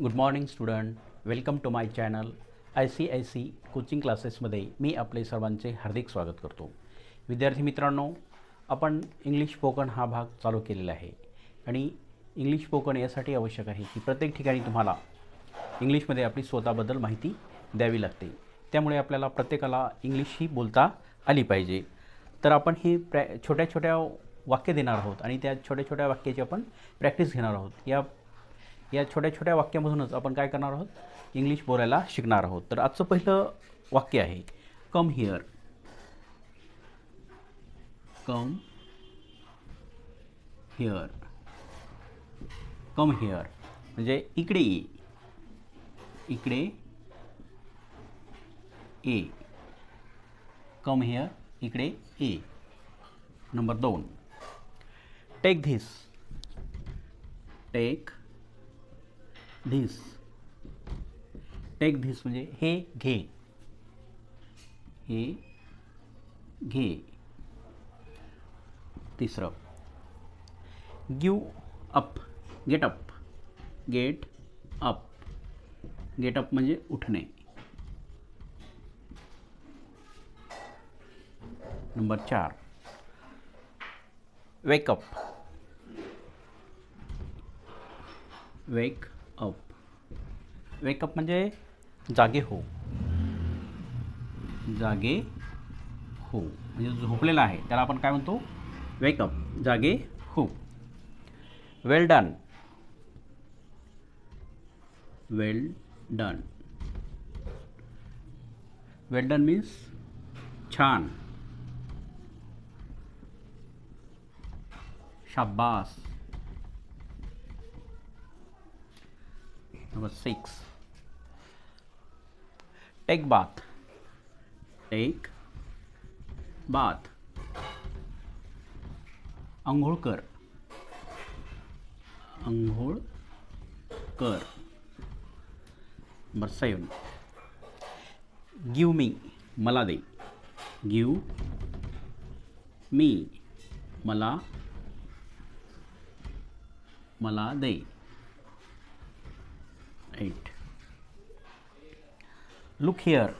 Good morning student welcome to my channel I C I C coaching क्लासेसमध्ये मी आपले सर्वांचे हार्दिक स्वागत करतो. विद्यार्थी मित्रांनो आपण इंग्लिश स्पोकन हा भाग चालू केलेला आहे. आणि इंग्लिश स्पोकन यासाठी आवश्यक आहे की प्रत्येक ठिकाणी तुम्हाला इंग्लिशमध्ये आपली स्वतःबद्दल माहिती द्यावी लागते. त्यामुळे आपल्याला प्रत्येकाला इंग्लिश ही बोलता आली पाहिजे. तर आपण ही प्रॅ छोट्या छोट्या वाक्य देणार आहोत आणि त्या छोट्या छोट्या वाक्याची आपण प्रॅक्टिस घेणार आहोत. या या छोट्या छोट्या वाक्यामधूनच आपण काय करणार आहोत? इंग्लिश बोलायला शिकणार आहोत. तर आजचं पहिलं वाक्य आहे come here come here come here म्हणजे इकडे ये. इकडे ए कम हिअर इकडे ए नंबर दोन. Take this take this. Take this म्हणजे हे घे। हे घे। तिसरं, give up, get up. Get up. Get up म्हणजे उठणे। नंबर चार, wake up. Wake up wake up म्हणजे? जागे हो। जागे हो। म्हणजे झोपलेला आहे त्याला आपण काय म्हणतो? वेकअप जागे हो. Well done well done well done means छान. शाबास. Number 6 Take bath. Take bath. आंघोळ कर आंघोळ कर नंबर सेवन गिव मी मला दे गिव मी मला मला दे at look here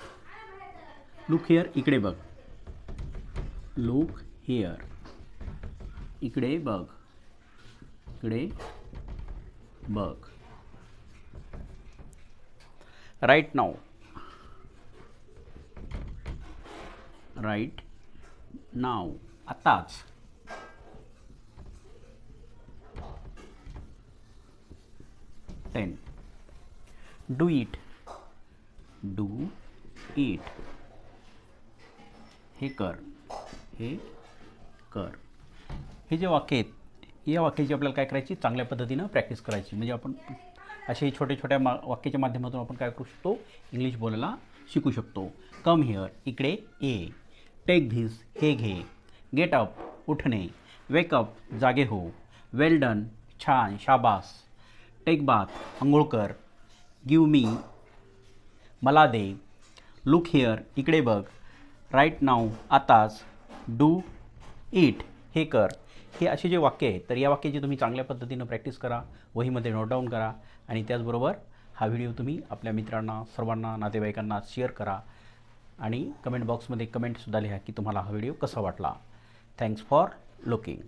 look here इकडे बघ. लुक हिअर इकडे बघ. इकडे बघ. राईट नाव राईट नाव आताच. Ten do it. Do it. हे कर. हे कर. हे जे वाक्य आहेत या वाक्याची आपल्याला काय करायची? चांगल्या पद्धतीनं प्रॅक्टिस करायची. म्हणजे आपण असे छोट्या छोट्या मा वाक्याच्या माध्यमातून आपण काय करू शकतो? इंग्लिश बोलायला शिकू शकतो. कम हिअर इकडे ए टेक धिस हे घे. गेट अप उठणे. वेकअप जागे हो. वेल डन छान. शाबास. टेक बाथ आंघोळ कर. गिव मी मला दे. लुक हिअर इकडे बघ. राईट नाव आताच. डू इट हे कर. हे असे जे वाक्य आहेत तर या वाक्याची तुम्ही चांगल्या पद्धतीनं प्रॅक्टिस करा. वहीमध्ये नोट डाऊन करा. आणि त्याचबरोबर हा व्हिडिओ तुम्ही आपल्या मित्रांना सर्वांना नातेवाईकांना शेअर करा. आणि कमेंट बॉक्समध्ये कमेंटसुद्धा लिहा की तुम्हाला हा व्हिडिओ कसा वाटला. Thanks for looking